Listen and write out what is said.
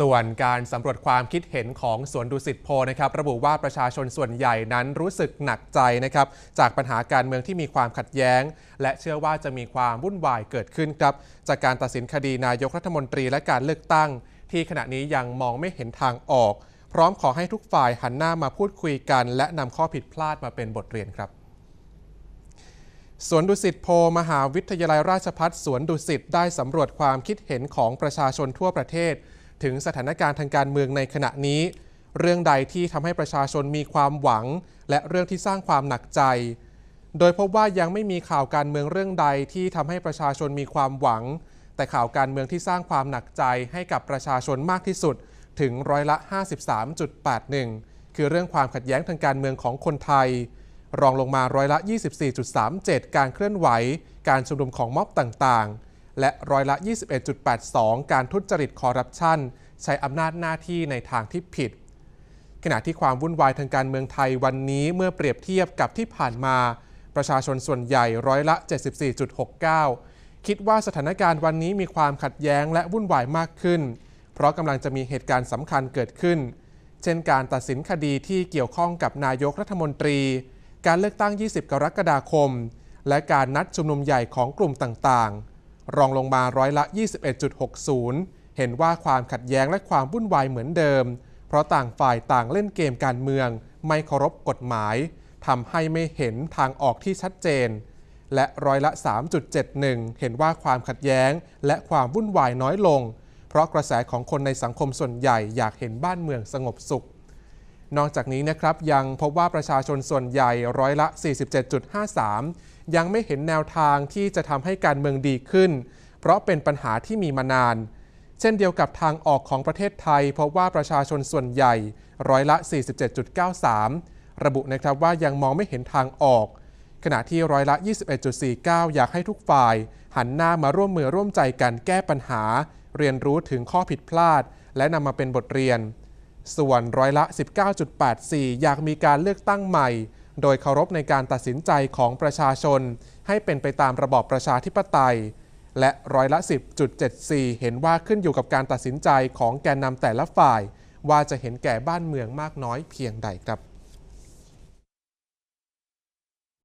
ส่วนการสำรวจความคิดเห็นของสวนดุสิตโพนะครับระบุว่าประชาชนส่วนใหญ่นั้นรู้สึกหนักใจนะครับจากปัญหาการเมืองที่มีความขัดแย้ง และเชื่อว่าจะมีความวุ่นวายเกิดขึ้นครับจากการตัดสินคดีนายกรัฐมนตรีและการเลือกตั้ง ที่ขณะนี้ยังมองไม่เห็นทางออก พร้อมขอให้ทุกฝ่ายหันหน้ามาพูดคุยกัน และนำข้อผิดพลาดมาเป็นบทเรียนครับสวนดุสิตโพมหาวิทยาลัยราชภัฏสวนดุสิตได้สำรวจความคิดเห็นของประชาชนทั่วประเทศ ถึงสถานการณ์ทางการเมืองในขณะนี้ เรื่องใดที่ทำให้ประชาชนมีความหวัง และเรื่องที่สร้างความหนักใจ โดยพบว่ายังไม่มีข่าวการเมืองเรื่องใดที่ทำให้ประชาชนมีความหวัง แต่ข่าวการเมืองที่สร้างความหนักใจให้กับประชาชนมากที่สุดถึงร้อยละ 53.81 คือเรื่องความขัดแย้งทางการเมืองของคนไทย รองลงมาร้อยละ 24.37 การเคลื่อนไหว การชุมนุมของม็อบต่างๆ และร้อยละ 21.82 การทุจริตคอร์รัปชันใช้อำนาจหน้าที่ในทางที่ผิด ขณะที่ความวุ่นวายทางการเมืองไทยวันนี้เมื่อเปรียบเทียบกับที่ผ่านมา ประชาชนส่วนใหญ่ร้อยละ 74.69 คิดว่าสถานการณ์วันนี้มีความขัดแย้งและวุ่นวายมากขึ้น เพราะกำลังจะมีเหตุการณ์สำคัญเกิดขึ้น เช่นการตัดสินคดีที่เกี่ยวข้องกับนายกรัฐมนตรี การเลือกตั้ง 20 กรกฎาคม และการนัดชุมนุมใหญ่ของกลุ่มต่างๆ รองลงมาร้อยละ 21.60 เห็นว่าความขัดแย้งและความวุ่นวายเหมือนเดิม เพราะต่างฝ่ายต่างเล่นเกมการเมือง ไม่เคารพกฎหมายทำให้ไม่เห็นทางออกที่ชัดเจน และร้อยละ 3.71 เห็นว่าความขัดแย้งและความวุ่นวายน้อยลง เพราะกระแสของคนในสังคมส่วนใหญ่อยากเห็นบ้านเมืองสงบสุข นอกจากนี้นะครับยังพบว่าประชาชนส่วนใหญ่ร้อยละ 47.53 ยังไม่เห็นแนวทางที่จะทำให้การเมืองดีขึ้น เพราะเป็นปัญหาที่มีมานาน เช่นเดียวกับทางออกของประเทศไทย พบว่าประชาชนส่วนใหญ่ร้อยละ 47.93 ระบุนะครับว่ายังมองไม่เห็นทางออก ขณะที่ร้อยละ 21.49 อยากให้ทุกฝ่าย หันหน้ามาร่วมมือร่วมใจกันแก้ปัญหา เรียนรู้ถึงข้อผิดพลาด และนำมาเป็นบทเรียน ส่วนร้อยละ 19.84 อยากมีการเลือกตั้งใหม่ โดยเคารพในการตัดสินใจของประชาชน ให้เป็นไปตามระบอบประชาธิปไตย และร้อยละ 10.74 เห็นว่าขึ้นอยู่กับการตัดสินใจของแกนนำแต่ละฝ่าย ว่าจะเห็นแก่บ้านเมืองมากน้อยเพียงใดครับ